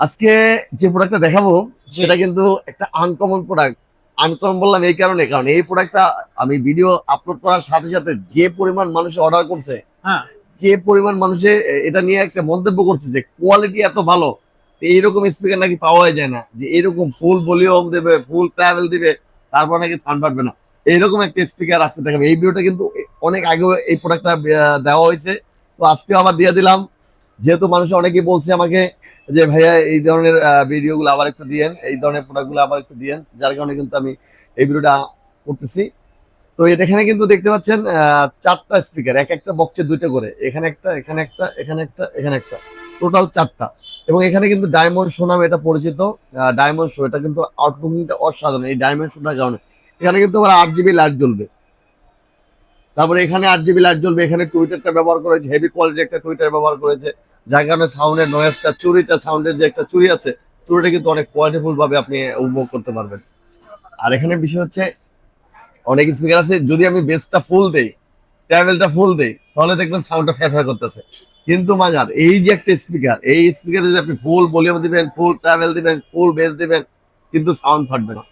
আজকে যে প্রোডাক্টটা দেখাবো সেটা কিন্তু একটা আনকমন প্রোডাক্ট আনকমন বললাম এই কারণে কারণ এই প্রোডাক্টটা আমি ভিডিও আপলোড করার সাথে সাথে যে পরিমাণ মানুষ অর্ডার করছে হ্যাঁ। যে পরিমাণ মানুষে এটা নিয়ে একটা মন্তব্য করছে যে কোয়ালিটি এত ভালো এইরকম স্পিকার নাকি পাওয়া যায় না যে এরকম ফুল ভলিউম দেবে ফুল ট্রাভেল দিবে তারপর নাকি সাউন্ড পাবে না। এইরকম একটা স্পিকার আজকে দেখাবে। এই ভিডিওটা কিন্তু অনেক আগে এই প্রোডাক্টটা দেওয়া হয়েছে। তো আজকে আবার দিয়ে দিলাম। যেহেতু মানুষ অনেকেই বলছে আমাকে যে, ভাইয়া, এই ধরনের ভিডিওগুলো আবার একটু দিয়েন, এই ধরনের প্রোডাক্টগুলো আবার একটু দিয়েন। যার কারণে কিন্তু আমি এই ভিডিওটা করতেছি। তো এখানে কিন্তু দেখতে পাচ্ছেন চারটা স্পিকার এক একটা বক্সে দুইটা করে। এখানে একটা এখানে একটা এখানে একটা এখানে একটা। টোটাল চারটা। এবং এখানে কিন্তু ডায়মন্ড শো নামে এটা পরিচিত। ডায়মন্ড শো এটা কিন্তু আউটলুকিংটা অসাধারণ। এই ডায়মন্ড শোটার কারণে। এখানে কিন্তু আবার আট জিবি লাইট জ্বলবে। তারপরে এখানে আট জিবি লাইট জ্বলবে, এখানে টুইটারটা ব্যবহার করেছে হেভি কোয়ালিটি একটা টুইটার ব্যবহার করেছে যার কারণে সাউন্ডের নয়েজটা চুরিটা সাউন্ডের যে একটা চুরি আছে, চুরিটা কিন্তু অনেক কোয়ালিটিফুল ভাবে আপনি উপভোগ করতে পারবেন। আর এখানে বিষয় হচ্ছে, অনেক স্পিকার আছে, যদি আমি বেসটা ফুল দেই ট্রাভেলটা ফুল দেই, তাহলে দেখবেন সাউন্ডটা ফ্যাট করতেছে। কিন্তু মাগার এই যে একটা স্পিকার এই স্পিকারে যদি আপনি ফুল ভলিউম দিবেন ফুল ট্রাভেল দিবেন ফুল বেস দিবেন, কিন্তু সাউন্ড ফাটবে না।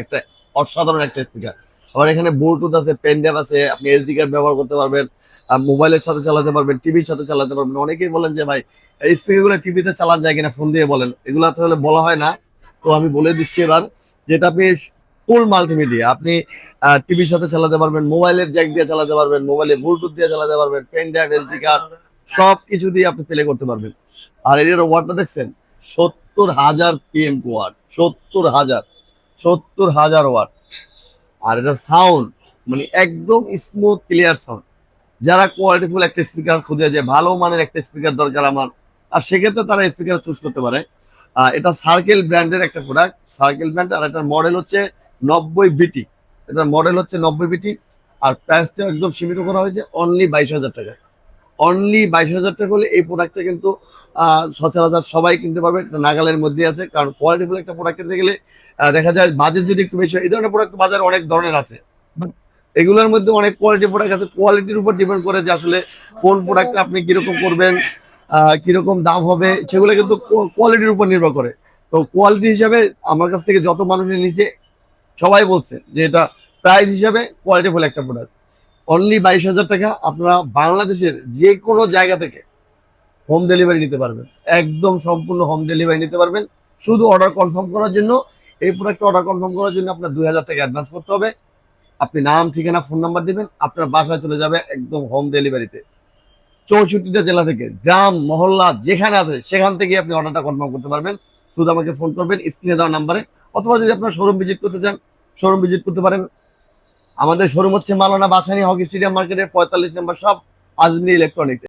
একটা অসাধারণ একটা স্পিকার আবার এখানে ব্লুটুথ আছে পেন ড্রাইভ আছে, আপনি এসডি কার্ড ব্যবহার করতে পারবেন মোবাইলের সাথে চালাতে পারবেন টিভির সাথে চালাতে পারবেন। অনেকেই বলেন যে, ভাই স্পিকারগুলো টিভিতে চালান যায় কিনা? ফোন দিয়ে বলেন। এগুলো আসলে বলা হয় না। তো আমি বলে দিচ্ছি এবার, যেটা আপনি ফুল মাল্টিমিডিয়া আপনি টিভির সাথে চালাতে পারবেন মোবাইলের জ্যাক দিয়ে চালাতে পারবেন মোবাইলে ব্লুটুথ দিয়ে চালাতে পারবেন পেন ড্রাইভ এসডি কার্ড সব কিছু দিয়ে আপনি প্লে করতে পারবেন। আর এর ওয়াটটা দেখছেন? সত্তর হাজার পিএম ওয়াট সত্তর হাজার সত্তর হাজার ওয়াট আর এটা সাউন্ড মানে একদম স্মুথ ক্লিয়ার সাউন্ড যারা কোয়ালিটিফুল একটা স্পিকার খুঁজে যায় ভালো মানের একটা স্পিকার দরকার আমার, আর সেক্ষেত্রে তারা স্পিকার চুজ করতে পারে। এটা সার্কেল ব্র্যান্ডের একটা প্রোডাক্ট সার্কেল ব্র্যান্ড আর এটার মডেল হচ্ছে নব্বই বিটি এটার মডেল হচ্ছে নব্বই বিটি আর প্রাইসটা একদম সীমিত করা হয়েছে অনলি বাইশ হাজার টাকা অনলি বাইশ হাজার টাকা হলে এই প্রোডাক্টটা কিন্তু সচরাচর সবাই কিনতে পারবে নাগালের মধ্যে আছে, কারণ কোয়ালিটিফুল একটা প্রোডাক্ট কিনতে গেলে দেখা যায় বাজেট যদি একটু বেশি হয়, এই ধরনের প্রোডাক্ট বাজারে অনেক ধরনের আছে। এগুলোর মধ্যে অনেক কোয়ালিটি প্রোডাক্ট আছে কোয়ালিটির উপর ডিপেন্ড করে যে আসলে কোন প্রোডাক্টটা আপনি কীরকম করবেন কীরকম দাম হবে, সেগুলো কিন্তু কোয়ালিটির উপর নির্ভর করে। তো কোয়ালিটি হিসাবে আমার কাছ থেকে যত মানুষের নিচে সবাই বলছে যে এটা প্রাইস হিসাবে কোয়ালিটিফুল একটা প্রোডাক্ট অনলি বাইশ হাজার টাকা আপনারা বাংলাদেশের যে কোনো জায়গা থেকে হোম ডেলিভারি নিতে পারবেন। একদম সম্পূর্ণ হোম ডেলিভারি নিতে পারবেন। শুধু অর্ডার কনফার্ম করার জন্য, এই প্রোডাক্টটা অর্ডার কনফার্ম করার জন্য আপনার দুই হাজার টাকা অ্যাডভান্স করতে হবে। আপনি নাম, ঠিকানা ফোন নাম্বার দিবেন, আপনার বাসায় চলে যাবে একদম হোম ডেলিভারিতে চৌষট্টিটা জেলা থেকে, গ্রাম, মহল্লা, যেখানে আছে, সেখান থেকে আপনি অর্ডারটা কনফার্ম করতে পারবেন। শুধু আমাকে ফোন করবেন স্ক্রিনে দেওয়া নাম্বারে অথবা যদি আপনার শোরুম ভিজিট করতে চান শোরুম ভিজিট করতে পারেন। আমাদের শোরুম হচ্ছে মালানা বাসানি হকি স্টেডিয়াম মার্কেটের পঁয়তাল্লিশ নম্বর সব আজমি ইলেকট্রনিক্স